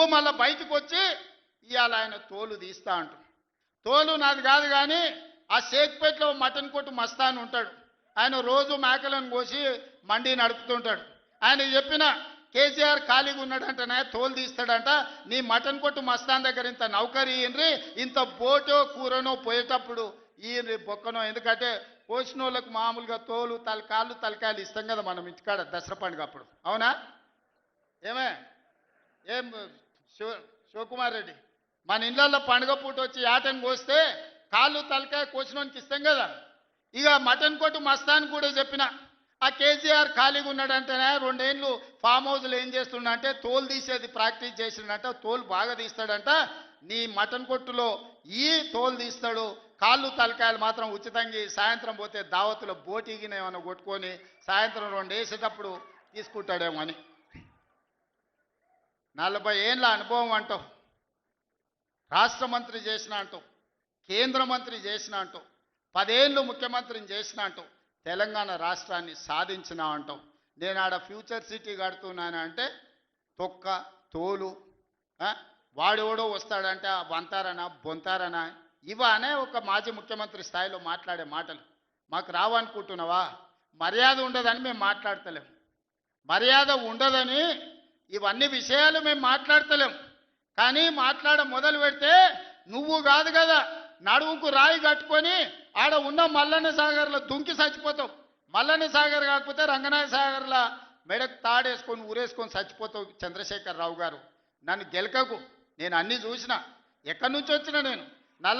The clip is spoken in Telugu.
నువ్వు మళ్ళీ బయటకు వచ్చి ఇవాళ ఆయన తోలు తీస్తా అంటు. తోలు నాది కాదు కానీ ఆ షేక్పేట్లో మటన్ కొట్టు మస్తాన్ ఉంటాడు. ఆయన రోజు మేకలను కోసి మండి నడుపుతుంటాడు. ఆయన చెప్పిన కేసీఆర్ ఖాళీగా ఉన్నాడంటనే తోలు తీస్తాడంట. నీ మటన్ కొట్టు మస్తాన్ దగ్గర ఇంత నౌకరీ ఇయ్యండ్రి ఇంత బోటో కూరనో పోయేటప్పుడు ఈ బొక్కనో. ఎందుకంటే కోసిన వాళ్ళకు మామూలుగా తోలు తలకాళ్ళు తలకాయలు ఇస్తాం కదా మనం ఇంటికాడ దసరా పండుగ అప్పుడు. అవునా? ఏమే? ఏం శివ శివకుమార్ రెడ్డి మన ఇళ్ళల్లో పండుగ పూట వచ్చి యాటను కోస్తే కాళ్ళు తలకాయ కోసినోనికి ఇస్తాం కదా. ఇక మటన్ కొట్టు మస్తాన్ కూడా చెప్పిన ఆ కేసీఆర్ ఖాళీగా ఉన్నాడంటేనే రెండేళ్ళు ఫామ్ హౌస్లో ఏం చేస్తుండంటే తోలు తీసేది ప్రాక్టీస్ చేసిండంట తోలు బాగా తీస్తాడంట. నీ మటన్ కొట్టులో ఈ తోలు తీస్తాడు కాళ్ళు తలకాయలు మాత్రం ఉచితంగా సాయంత్రం పోతే దావతులో బోటీగినేమన్నా ఏమైనా కొట్టుకొని సాయంత్రం రెండు వేసేటప్పుడు తీసుకుంటాడేమో అని. నలభై ఏళ్ళ అనుభవం అంటావు. రాష్ట్ర మంత్రి చేసిన అంటావు. కేంద్ర మంత్రి చేసిన అంటావు. పదేళ్ళు ముఖ్యమంత్రిని చేసిన అంటావు. తెలంగాణ రాష్ట్రాన్ని సాధించిన అంటావు. నేను ఆడ ఫ్యూచర్ సిటీ కడుతున్నానంటే తొక్క తోలు వాడెవడో వస్తాడంటే ఆ వంతారనా బొంతారనా? ఇవనే ఒక మాజీ ముఖ్యమంత్రి స్థాయిలో మాట్లాడే మాటలు. మాకు రావనుకుంటున్నావా? మర్యాద ఉండదని మేము మాట్లాడతలేము మర్యాద ఉండదని ఇవన్నీ విషయాలు మేము మాట్లాడతలేం. కానీ మాట్లాడ మొదలు పెడితే నువ్వు కాదు కదా నడుముకు రాయి కట్టుకొని ఆడ ఉన్న మల్లన్న సాగర్లో దుంకి చచ్చిపోతావు. మల్లన్న సాగర్ కాకపోతే రంగనాయ సాగర్లో మెడకు తాడేసుకొని ఊరేసుకొని చచ్చిపోతావు చంద్రశేఖర్ రావు గారు. నన్ను గెలకకు నేను అన్నీ చూసిన. ఎక్కడి నుంచి వచ్చిన నేను?